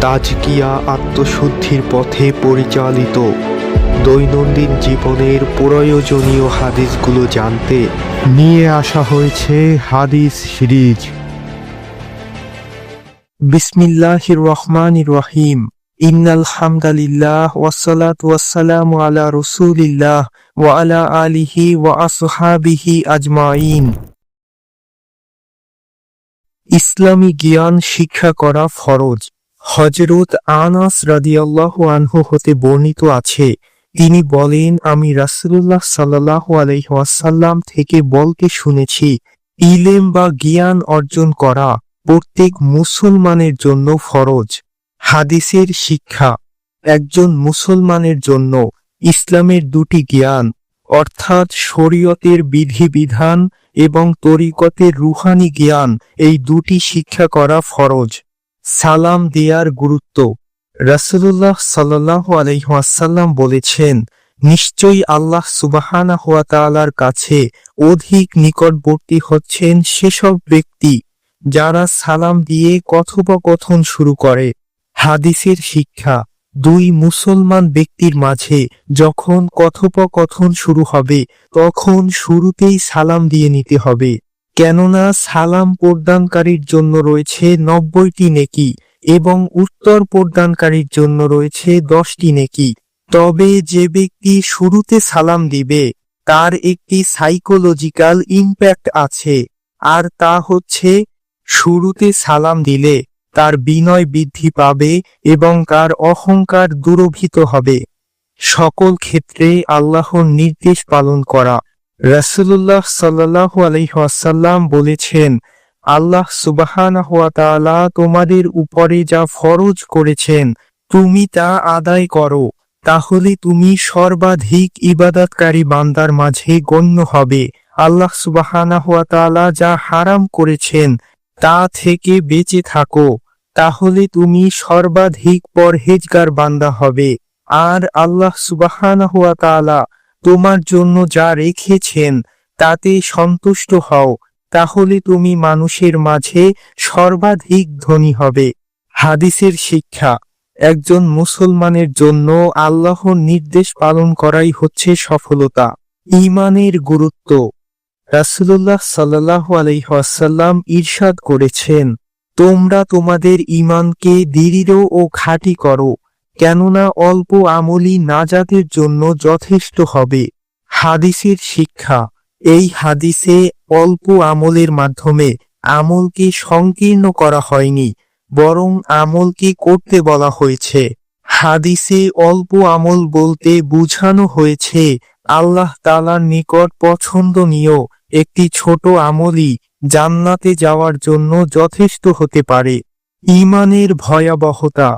তাজকিয়া আত্মশুদ্ধির পথে পরিচালিত। দৈনন্দিন জীবনের প্রয়োজনীয় হাদিসগুলো জানতে নিয়ে আসা হয়েছে হাদিস সিরিজ। বিসমিল্লাহির রহমানির রহিম। ইন্নাল হামদালিল্লাহ ওয়াসালাত ওয়াসসালামু আলা রাসূলিল্লাহ ওয়া আলা আলিহি ওয়া আসহাবিহি আজমাইন। ইসলামী জ্ঞান শিক্ষা করা ফরজ। হজরত আনাস রাদিয়াল্লাহু আনহু হতে বর্ণিত আছে, তিনি বলেন, আমি রাসুল্লাহ সাল্লাল্লাহু আলাইহি ওয়াসাল্লাম থেকে বলতে শুনেছি, ইলেম বা জ্ঞান অর্জন করা প্রত্যেক মুসলমানের জন্য ফরজ। হাদিসের শিক্ষা, একজন মুসলমানের জন্য ইসলামের দুটি জ্ঞান, অর্থাৎ শরীয়তের বিধিবিধান এবং তরিকতের রুহানি জ্ঞান, এই দুটি শিক্ষা করা ফরজ। সালাম দেয়ার গুরুত্ব। রাসূলুল্লাহ সাল্লাল্লাহু আলাইহি বলেছেন, নিশ্চয়ই আল্লাহ সুবাহানা হুয়া তাআলার কাছে অধিক নিকটবর্তী হচ্ছেন সেসব ব্যক্তি যারা সালাম দিয়ে কথোপকথন শুরু করে। হাদিসের শিক্ষা, দুই মুসলমান ব্যক্তির মাঝে যখন কথোপকথন শুরু হবে, তখন শুরুতেই সালাম দিয়ে নিতে হবে। কেননা সালাম প্রদানকারীর জন্য রয়েছে নব্বইটি নেকি এবং উত্তর প্রদানকারীর জন্য রয়েছে দশটি নেকি। তবে যে ব্যক্তি শুরুতে সালাম দিবে, তার একটি সাইকোলজিক্যাল ইম্প্যাক্ট আছে, আর তা হচ্ছে শুরুতে সালাম দিলে তার বিনয় বৃদ্ধি পাবে এবং তার অহংকার দূরভীত হবে। সকল ক্ষেত্রে আল্লাহর নির্দেশ পালন করা। রাসূলুল্লাহ সাল্লাল্লাহু আলাইহি ওয়াসাল্লাম বলেছেন, আল্লাহ সুবহানাহু ওয়া তোমাদের উপরে যা ফরজ করেছেন, তুমি তা আদায় করো। তাহলে তুমি সর্বাধিক ইবাদতকারী বান্দার মাঝে গণ্য হবে। আল্লাহ সুবহানাহু ওয়া যা হারাম করেছেন, তা থেকে বেঁচে থাকো। তাহলে তুমি সর্বাধিক পরহেজগার বান্দা হবে। আর আল্লাহ সুবহানাহু ওয়া তাআলা তোমার জন্য যা রেখেছেন, তাতে সন্তুষ্ট হও, তাহলে তুমি মানুষের মাঝে সর্বাধিক ধনী হবে। হাদিসের শিক্ষা, একজন মুসলমানের জন্য আল্লাহর নির্দেশ পালন করাই হচ্ছে সফলতা। ঈমানের গুরুত্ব, রাসূলুল্লাহ সাল্লাল্লাহু আলাইহি ওয়াসাল্লাম ইরশাদ করেছেন, তোমরা তোমাদের ঈমানকে দৃঢ় ও খাঁটি করো কেননা অল্প আমলি নাজাতের জন্য যথেষ্ট হবে। হাদিসের শিক্ষা, এই হাদিসে অল্প আমলের মাধ্যমে আমলকে সংকীর্ণ করা হয়নি, বরং আমলকে করতে বলা হয়েছে। হাদিসে অল্প আমল বলতে বুঝানো হয়েছে, আল্লাহ তালার নিকট পছন্দনীয় একটি ছোট আমলই জান্নাতে যাওয়ার জন্য যথেষ্ট হতে পারে। ইমানের ভয়াবহতা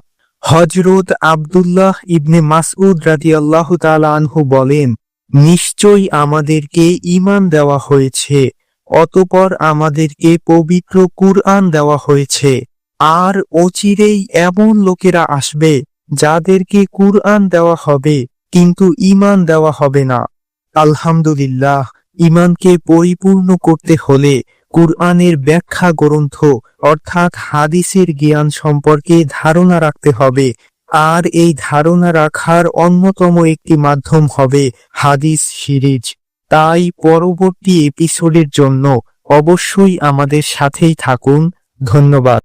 হজরত আব্দুল্লাহ ইবনে মাসউদ রাদিয়াল্লাহ আনহু বলেন, নিশ্চয়ই আমাদেরকে ঈমান দেওয়া হয়েছে, অতপর আমাদেরকে পবিত্র কুরআন দেওয়া হয়েছে। আর অচিরেই এমন লোকেরা আসবে, যাদেরকে কুরআন দেওয়া হবে, কিন্তু ঈমান দেওয়া হবে না। আলহামদুলিল্লাহ, ঈমানকে পরিপূর্ণ করতে হলে কুরআনের ব্যাখ্যা গ্রন্থ, অর্থাৎ হাদিসের জ্ঞান সম্পর্কে ধারণা রাখতে হবে। আর এই ধারণা রাখার অন্যতম একটি মাধ্যম হবে হাদিস সিরিজ। তাই পরবর্তী এপিসোডের জন্য অবশ্যই আমাদের সাথেই থাকুন। ধন্যবাদ।